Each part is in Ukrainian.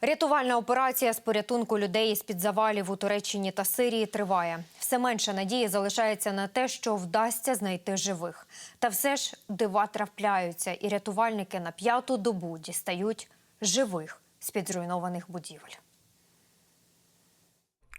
Рятувальна операція з порятунку людей з під завалів у Туреччині та Сирії триває. Все менше надії залишається на те, що вдасться знайти живих. Та все ж дива трапляються, і рятувальники на п'яту добу дістають живих з під зруйнованих будівель.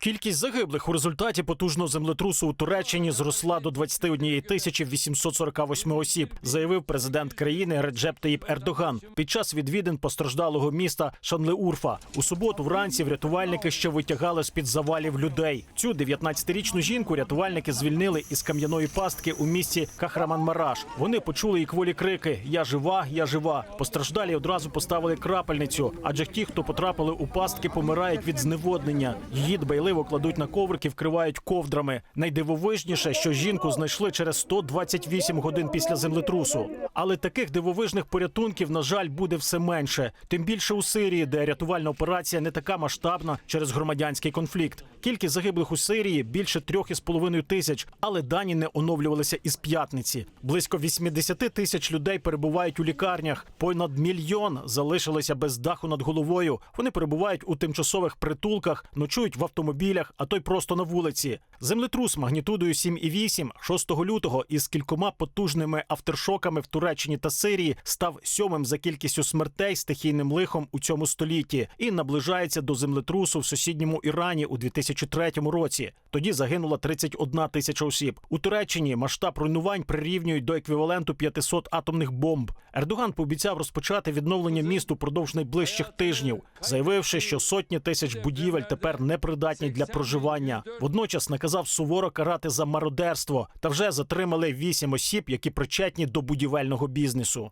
Кількість загиблих у результаті потужного землетрусу у Туреччині зросла до 21 тисячі 848 осіб, заявив президент країни Реджеп Таїп Ердоган під час відвідин постраждалого міста Шанлеурфа. У суботу вранці рятувальники ще витягали з під завалів людей. Цю 19-річну жінку рятувальники звільнили із кам'яної пастки у місті Кахраманмараш. Вони почули і кволі крики: Я жива, я жива. Постраждалі одразу поставили крапельницю, адже ті, хто потрапили у пастки, помирають від зневоднення. Її дбайливо кладуть на коврики, вкривають ковдрами. Найдивовижніше, що жінку знайшли через 128 годин після землетрусу. Але таких дивовижних порятунків, на жаль, буде все менше. Тим більше у Сирії, де рятувальна операція не така масштабна через громадянський конфлікт. Кількість загиблих у Сирії більше трьох із половиною тисяч, але дані не оновлювалися із п'ятниці. Близько 80 тисяч людей перебувають у лікарнях. Понад мільйон залишилися без даху над головою. Вони перебувають у тимчасових притулках, ночують в автомобілях, а то й просто на вулиці. Землетрус магнітудою 7,8 6 лютого із кількома потужними авторшоками в Туреччині та Сирії став сьомим за кількістю смертей стихійним лихом у цьому столітті і наближається до землетрусу в сусідньому Ірані у 2003 році. Тоді загинула 31 тисяча осіб. У Туреччині масштаб руйнувань прирівнюють до еквіваленту 500 атомних бомб. Ердоган пообіцяв розпочати відновлення міст упродовж найближчих тижнів, заявивши, що сотні тисяч будівель тепер непридатні для проживання. Водночас наказав суворо карати за мародерство та вже затримали вісім осіб, які причетні до будівельного бізнесу.